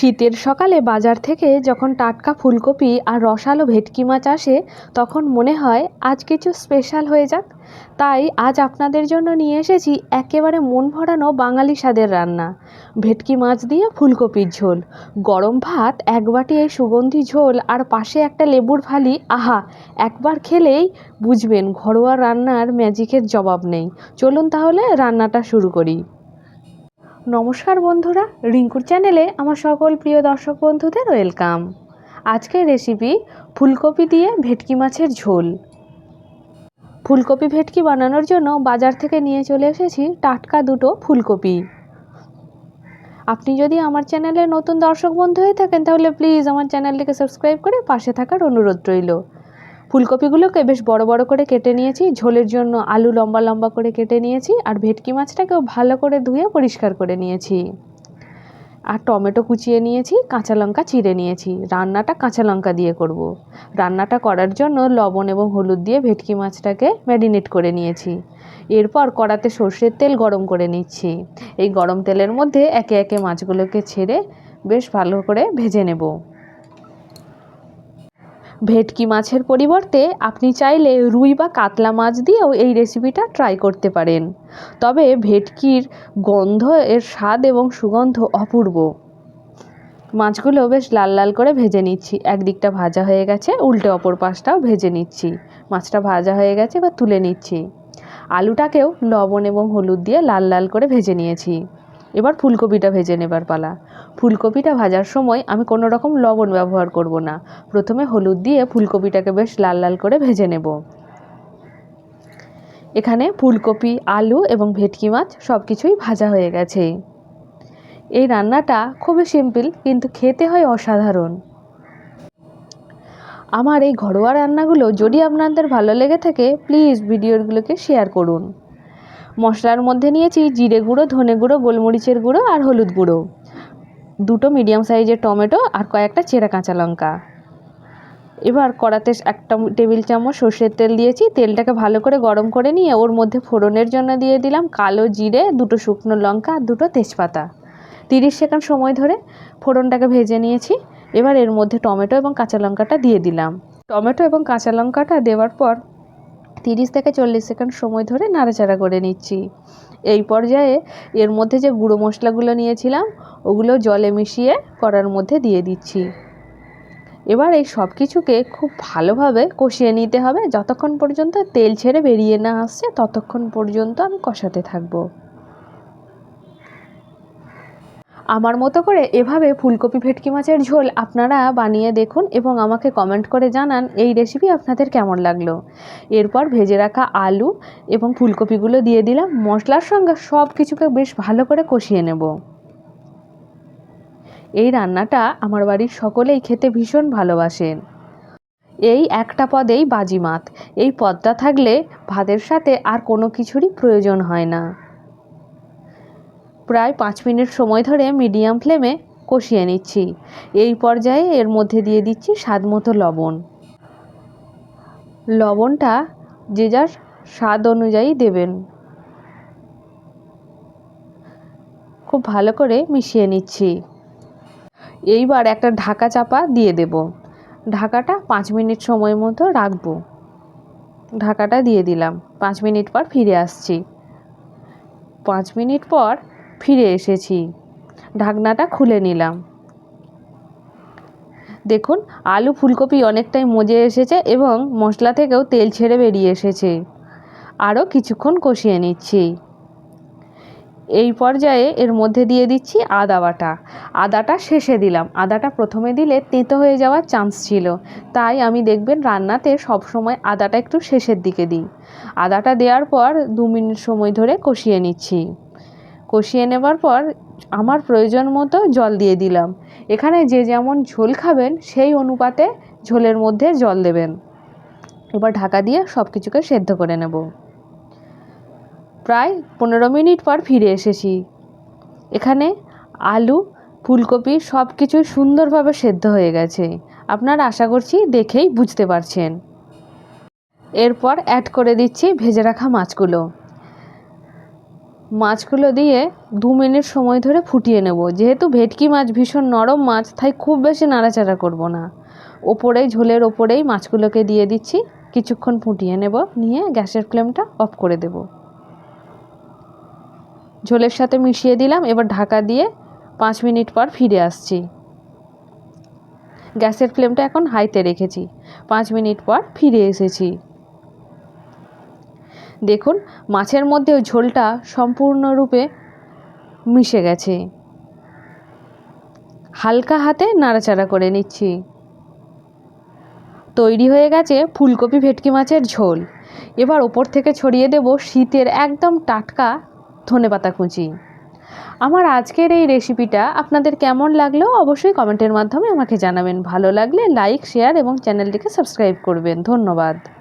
শীতের সকালে বাজার থেকে যখন টাটকা ফুলকপি আর রসালো ভেটকি মাছ আসে, তখন মনে হয় আজ কিছু স্পেশাল হয়ে যাক। তাই আজ আপনাদের জন্য নিয়ে এসেছি একেবারে মন ভরানো বাঙালি স্বাদের রান্না। ভেটকি মাছ দিয়ে ফুলকপির ঝোল। গরম ভাত, এক বাটি এই সুগন্ধি ঝোল আর পাশে একটা লেবুর ফালি, আহা! একবার খেলেই বুঝবেন ঘরোয়া রান্নার ম্যাজিকের জবাব নেই। চলুন তাহলে রান্নাটা শুরু করি। নমস্কার বন্ধুরা, রিঙ্কুর চ্যানেলে আমার সকল প্রিয় দর্শক বন্ধুদের ওয়েলকাম। আজকের রেসিপি ফুলকপি দিয়ে ভেটকি মাছের ঝোল। ফুলকপি ভেটকি বানানোর জন্য বাজার থেকে নিয়ে চলে এসেছি টাটকা দুটো ফুলকপি। আপনি যদি আমার চ্যানেলে নতুন দর্শক বন্ধু হয়ে থাকেন, তাহলে প্লিজ আমার চ্যানেলটিকে সাবস্ক্রাইব করে পাশে থাকার অনুরোধ রইল। ফুলকপিগুলোকে বেশ বড় বড় করে কেটে নিয়েছি। ঝোলের জন্য আলু লম্বা লম্বা করে কেটে নিয়েছি আর ভেটকি মাছটাকেও ভালো করে ধুয়ে পরিষ্কার করে নিয়েছি। আর টমেটো কুচিয়ে নিয়েছি, কাঁচা লঙ্কা চিড়ে নিয়েছি। রান্নাটা কাঁচা লঙ্কা দিয়ে করব। রান্নাটা করার জন্য লবণ এবং হলুদ দিয়ে ভেটকি মাছটাকে ম্যারিনেট করে নিয়েছি। এরপর কড়াতে সর্ষের তেল গরম করে নিচ্ছি। এই গরম তেলের মধ্যে একে একে মাছগুলোকে ছেড়ে বেশ ভালো করে ভেজে নেব। ভেটকি মাছের পরিবর্তে আপনি চাইলে রুই বা কাতলা মাছ দিয়েও এই রেসিপিটা ট্রাই করতে পারেন। তবে ভেটকির গন্ধ, এর স্বাদ এবং সুগন্ধ অপূর্ব। মাছগুলো বেশ লাল লাল করে ভেজে নিচ্ছি। একদিকটা ভাজা হয়ে গেছে, উল্টে অপর পাশটাও ভেজে নিচ্ছি। মাছটা ভাজা হয়ে গেছে বা তুলে নিচ্ছি। আলুটাকেও লবণ এবং হলুদ দিয়ে লাল লাল করে ভেজে নিয়েছি। এবার ফুলকপিটা ভেজে নেবার পালা। ফুলকপিটা ভাজার সময় আমি কোনো রকম লবণ ব্যবহার করব না। প্রথমে হলুদ দিয়ে ফুলকপিটাকে বেশ লাল লাল করে ভেজে নেব। এখানে ফুলকপি, আলু এবং ভেটকি মাছ সব কিছুই ভাজা হয়ে গেছে। এই রান্নাটা খুবই সিম্পল, কিন্তু খেতে হয় অসাধারণ। আমার এই ঘরোয়া রান্নাগুলো যদি আপনাদের ভালো লেগে থাকে, প্লিজ ভিডিওগুলোকে শেয়ার করুন। মশলার মধ্যে নিয়েছি জিরে গুঁড়ো, ধনে গুঁড়ো, গোলমরিচের গুঁড়ো আর হলুদ গুঁড়ো। দুটো মিডিয়াম সাইজের টমেটো আর কয়েকটা চেরা কাঁচা লঙ্কা। এবার কড়াতে একটা টেবিল চামচ সর্ষের তেল দিয়েছি, তেলটাকে ভালো করে গরম করে নিয়ে ওর মধ্যে ফোড়নের জন্য দিয়ে দিলাম কালো জিরে, দুটো শুকনো লঙ্কা আর দুটো তেজপাতা। তিরিশ সেকেন্ড সময় ধরে ফোড়নটাকে ভেজে নিয়েছি, এবার এর মধ্যে টমেটো এবং কাঁচা লঙ্কাটা দিয়ে দিলাম। টমেটো এবং কাঁচা লঙ্কাটা দেওয়ার পর তিরিশ থেকে চল্লিশ সেকেন্ড সময় ধরে নাড়াচাড়া করে নিচ্ছি। এই পর্যায়ে এর মধ্যে যে গুঁড়ো মশলাগুলো নিয়েছিলাম, ওগুলো জলে মিশিয়ে কড়ার মধ্যে দিয়ে দিচ্ছি। এবার এই সব কিছুকে খুব ভালোভাবে কষিয়ে নিতে হবে। যতক্ষণ পর্যন্ত তেল ছেড়ে বেরিয়ে না আসছে, ততক্ষণ পর্যন্ত আমি কষাতে থাকব। আমার মতো করে এভাবে ফুলকপি ভেটকি মাছের ঝোল আপনারা বানিয়ে দেখুন এবং আমাকে কমেন্ট করে জানান এই রেসিপি আপনাদের কেমন লাগল। এরপর ভেজে রাখা আলু এবং ফুলকপিগুলো দিয়ে দিলাম। মশলার সঙ্গে সব কিছুকে বেশ ভালো করে কষিয়ে নেব। এই রান্নাটা আমার বাড়ির সকলেই খেতে ভীষণ ভালোবাসেন এই একটা পদেই বাজিমাত এই পদটা থাকলে ভাতের সাথে আর কোনো কিছুরই প্রয়োজন হয় না। প্রায় পাঁচ মিনিট সময় ধরে মিডিয়াম ফ্লেমে কষিয়ে নিচ্ছি। এই পর্যায়ে এর মধ্যে দিয়ে দিচ্ছি স্বাদ মতো লবণ। লবণটা যে যার স্বাদ অনুযায়ী দেবেন। খুব ভালো করে মিশিয়ে নিচ্ছি। এইবার একটা ঢাকা চাপা দিয়ে দেব। ঢাকাটা পাঁচ মিনিট সময় মতো রাখব। ঢাকাটা দিয়ে দিলাম। পাঁচ মিনিট পর ফিরে আসছি। পাঁচ মিনিট পর ফিরে এসেছি। ঢাকনাটা খুলে নিলাম। দেখুন, আলু ফুলকপি অনেকটাই মজে এসেছে এবং মশলা থেকেও তেল ছেড়ে বেরিয়ে এসেছে। আরও কিছুক্ষণ কষিয়ে নিচ্ছি। এই পর্যায়ে এর মধ্যে দিয়ে দিচ্ছি আদা বাটা। আদাটা শেষে দিলাম। আদাটা প্রথমে দিলে তেঁতো হয়ে যাওয়ার চান্স ছিল। তাই আমি দেখবেন রান্নাতে সব সময় আদাটা একটু শেষের দিকে দিই। আদাটা দেওয়ার পর দু মিনিট সময় ধরে কষিয়ে নিচ্ছি। কষিয়ে নেবার পর আমার প্রয়োজন মতো জল দিয়ে দিলাম। এখানে যে যেমন ঝোল খাবেন, সেই অনুপাতে ঝোলের মধ্যে জল দেবেন। এবার ঢাকা দিয়ে সব কিছুকে সেদ্ধ করে নেব। প্রায় পনেরো মিনিট পর ফিরে এসেছি। এখানে আলু, ফুলকপি সব কিছুই সুন্দরভাবে সেদ্ধ হয়ে গেছে। আপনারা আশা করছি দেখেই বুঝতে পারছেন। এরপর অ্যাড করে দিচ্ছি ভেজে রাখা মাছগুলো। মাছগুলো দিয়ে দু মিনিট সময় ধরে ফুটিয়ে নেব। যেহেতু ভেটকি মাছ ভীষণ নরম মাছ, তাই খুব বেশি নাড়াচাড়া করব না। ওপরেই, ঝোলের ওপরেই মাছগুলোকে দিয়ে দিচ্ছি। কিছুক্ষণ ফুটিয়ে নেব, নিয়ে গ্যাসের ফ্লেমটা অফ করে দেব। ঝোলের সাথে মিশিয়ে দিলাম, এবার ঢাকা দিয়ে পাঁচ মিনিট পর ফিরে আসছি। গ্যাসের ফ্লেমটা এখন হাইতে রেখেছি। পাঁচ মিনিট পর ফিরে এসেছি। দেখুন, মাছের মধ্যে ওই ঝোলটা সম্পূর্ণরূপে মিশে গেছে। হালকা হাতে নাড়াচাড়া করে নিচ্ছি। তৈরি হয়ে গেছে ফুলকপি ভেটকি মাছের ঝোল। এবার ওপর থেকে ছড়িয়ে দেব শীতের একদম টাটকা ধনেপাতা কুচি। আমার আজকের এই রেসিপিটা আপনাদের কেমন লাগল অবশ্যই কমেন্টের মাধ্যমে আমাকে জানাবেন। ভালো লাগলে লাইক, শেয়ার এবং চ্যানেলটিকে সাবস্ক্রাইব করবেন। ধন্যবাদ।